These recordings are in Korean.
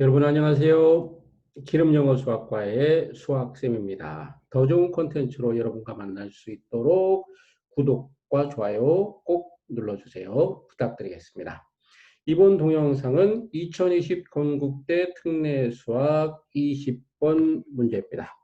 여러분 안녕하세요. 기름영어 수학과의 수학쌤입니다. 더 좋은 콘텐츠로 여러분과 만날 수 있도록 구독과 좋아요 꼭 눌러주세요. 부탁드리겠습니다. 이번 동영상은 2020 건국대 특례 수학 20번 문제입니다.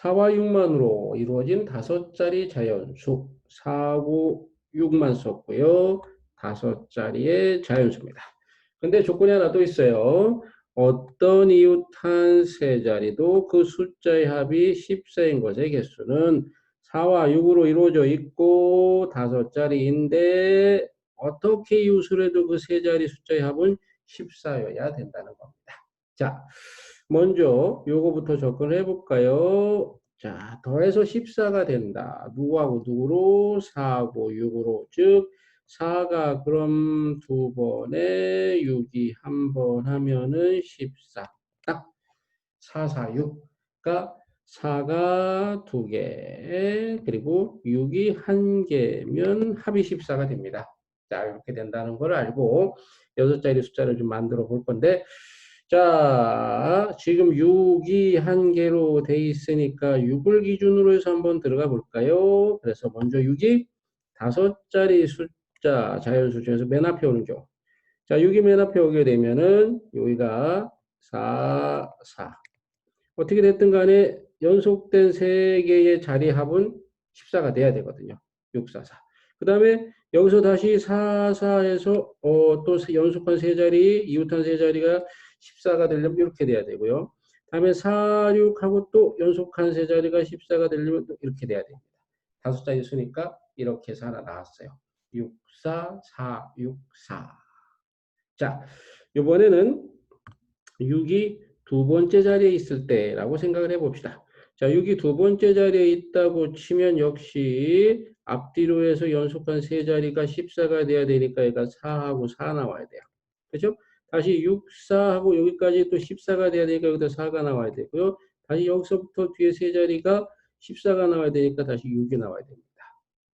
4와 6만으로 이루어진 다섯 자리 자연수 4고 6만 썼고요. 다섯 자리의 자연수입니다. 근데 조건이 하나 또 있어요. 어떤 이웃 한 세 자리도 그 숫자의 합이 14인 것의 개수는 4와 6으로 이루어져 있고 다섯 자리인데 어떻게 이웃을 해도 그 세 자리 숫자의 합은 14여야 된다는 겁니다. 자, 먼저 요거부터 접근을 해볼까요? 자, 더해서 14가 된다. 누구하고 누구로? 4하고 6으로. 즉, 4가 그럼 두 번에 6이 한 번 하면은 14. 딱 4, 4, 6. 가 4가 두 개, 그리고 6이 한 개면 합이 14가 됩니다. 자, 이렇게 된다는 걸 알고 여섯 자리 숫자를 좀 만들어 볼 건데, 자, 지금 6이 한 개로 돼 있으니까 6을 기준으로 해서 한번 들어가 볼까요? 그래서 먼저 6이 다섯 자리 숫자 자연수 중에서 맨 앞에 오는 경우. 자, 6이 맨 앞에 오게 되면은 여기가 4, 4. 어떻게 됐든 간에 연속된 세 개의 자리 합은 14가 돼야 되거든요. 6, 4, 4. 그 다음에 여기서 다시 4, 4에서 어, 또 연속한 세 자리, 이웃한 세 자리가 14가 되려면 이렇게 돼야 되고요. 다음에 4, 6하고 또 연속한 세 자리가 14가 되려면 이렇게 돼야 됩니다. 다섯 자리 수니까 이렇게 해서 하나 나왔어요. 6, 4, 4, 6, 4. 자, 이번에는 6이 두 번째 자리에 있을 때라고 생각을 해봅시다. 자, 6이 두 번째 자리에 있다고 치면 역시 앞뒤로 해서 연속한 세 자리가 14가 돼야 되니까 얘가 4하고 4 나와야 돼요. 그죠? 다시 6, 4하고 여기까지 또 14가 돼야 되니까 여기다 4가 나와야 되고요. 다시 여기서부터 뒤에 세 자리가 14가 나와야 되니까 다시 6이 나와야 됩니다.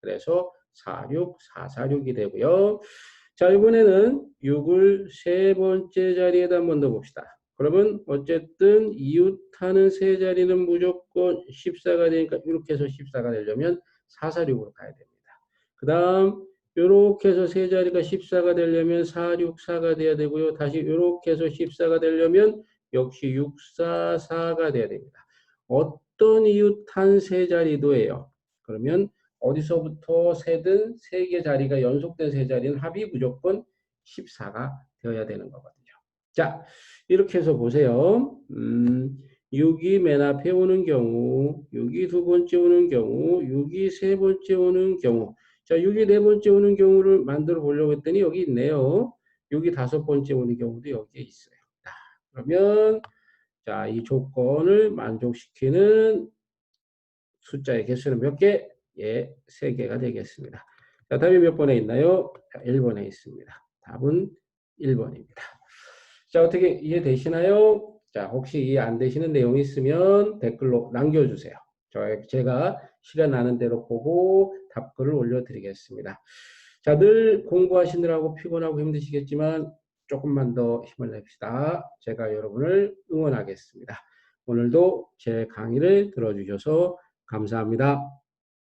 그래서 4, 6, 4, 4, 6이 되고요. 자, 이번에는 6을 세 번째 자리에다 한번 넣어봅시다. 그러면 어쨌든 이웃하는 세 자리는 무조건 14가 되니까 이렇게 해서 14가 되려면 4, 4, 6으로 가야 됩니다. 그 다음 이렇게 해서 세 자리가 14가 되려면 4, 6, 4가 돼야 되고요. 다시 이렇게 해서 14가 되려면 역시 6, 4, 4가 돼야 됩니다. 어떤 이웃 한 세 자리도예요. 그러면 어디서부터 세든 세 개 자리가 연속된 세 자리는 합이 무조건 14가 되어야 되는 거거든요. 자, 이렇게 해서 보세요. 음, 6이 맨 앞에 오는 경우, 6이 두 번째 오는 경우, 6이 세 번째 오는 경우. 자, 6이 네 번째 오는 경우를 만들어 보려고 했더니 여기 있네요. 6이 다섯 번째 오는 경우도 여기에 있어요. 자, 그러면 자, 이 조건을 만족시키는 숫자의 개수는 몇 개? 예, 세 개가 되겠습니다. 자, 답이 몇 번에 있나요? 자, 1번에 있습니다. 답은 1번입니다. 자, 어떻게 이해되시나요? 자, 혹시 이해 안 되시는 내용이 있으면 댓글로 남겨주세요. 저, 제가 나는 대로 보고 답글을 올려드리겠습니다. 자, 늘 공부하시느라고 피곤하고 힘드시겠지만 조금만 더 힘을 냅시다. 제가 여러분을 응원하겠습니다. 오늘도 제 강의를 들어주셔서 감사합니다.